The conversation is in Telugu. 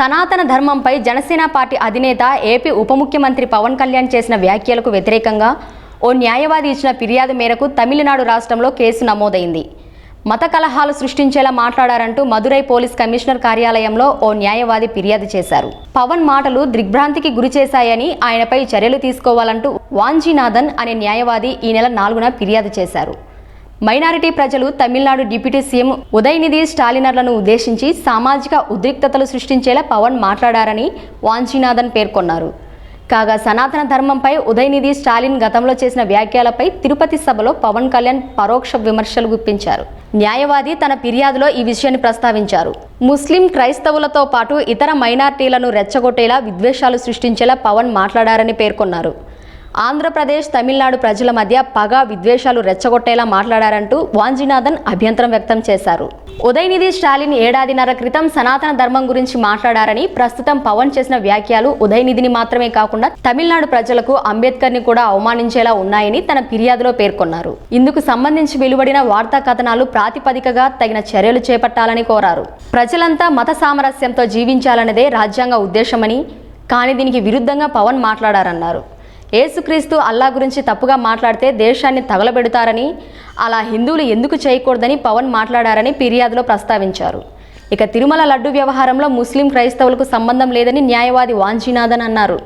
సనాతన ధర్మంపై జనసేన పార్టీ అధినేత ఏపీ ఉప ముఖ్యమంత్రి పవన్ కళ్యాణ్ చేసిన వ్యాఖ్యలకు వ్యతిరేకంగా ఓ న్యాయవాది ఇచ్చిన ఫిర్యాదు మేరకు తమిళనాడు రాష్ట్రంలో కేసు నమోదైంది. మత కలహాలు సృష్టించేలా మాట్లాడారంటూ మదురై పోలీస్ కమిషనర్ కార్యాలయంలో ఓ న్యాయవాది ఫిర్యాదు చేశారు. పవన్ మాటలు దిగ్భ్రాంతికి గురిచేశాయని ఆయనపై చర్యలు తీసుకోవాలంటూ వాంజీనాథన్ అనే న్యాయవాది ఈ నెల నాలుగున ఫిర్యాదు చేశారు. మైనారిటీ ప్రజలు తమిళనాడు డిప్యూటీ సీఎం ఉదయనిధి స్టాలినర్లను ఉద్దేశించి సామాజిక ఉద్రిక్తతలు సృష్టించేలా పవన్ మాట్లాడారని వాంఛీనాథన్ పేర్కొన్నారు. కాగా సనాతన ధర్మంపై ఉదయనిధి స్టాలిన్ గతంలో చేసిన వ్యాఖ్యలపై తిరుపతి సభలో పవన్ కళ్యాణ్ పరోక్ష విమర్శలు గుప్పించారు. న్యాయవాది తన ఫిర్యాదులో ఈ విషయాన్ని ప్రస్తావించారు. ముస్లిం క్రైస్తవులతో పాటు ఇతర మైనార్టీలను రెచ్చగొట్టేలా విద్వేషాలు సృష్టించేలా పవన్ మాట్లాడారని పేర్కొన్నారు. ఆంధ్రప్రదేశ్ తమిళనాడు ప్రజల మధ్య పగ విద్వేషాలు రెచ్చగొట్టేలా మాట్లాడారంటూ వాంజీనాథన్ అభ్యంతరం వ్యక్తం చేశారు. ఉదయనిధి స్టాలిన్ ఏడాదిన్నర క్రితం సనాతన ధర్మం గురించి మాట్లాడారని ప్రస్తుతం పవన్ చేసిన వ్యాఖ్యలు ఉదయనిధిని మాత్రమే కాకుండా తమిళనాడు ప్రజలకు అంబేద్కర్ని కూడా అవమానించేలా ఉన్నాయని తన ఫిర్యాదులో పేర్కొన్నారు. ఇందుకు సంబంధించి వెలువడిన వార్తా కథనాలు ప్రాతిపదికగా తగిన చర్యలు చేపట్టాలని కోరారు. ప్రజలంతా మత సామరస్యంతో జీవించాలన్నదే రాజ్యాంగ ఉద్దేశమని కానీ దీనికి విరుద్ధంగా పవన్ మాట్లాడారన్నారు. ఏసుక్రీస్తు అల్లా గురించి తప్పుగా మాట్లాడితే దేశాన్ని తగలబెడతారని అలా హిందువులు ఎందుకు చేయకూడదని పవన్ మాట్లాడారని ఫిర్యాదులో ప్రస్తావించారు. ఇక తిరుమల లడ్డు వ్యవహారంలో ముస్లిం క్రైస్తవులకు సంబంధం లేదని న్యాయవాది వాంఛీనాథన్ అన్నారు.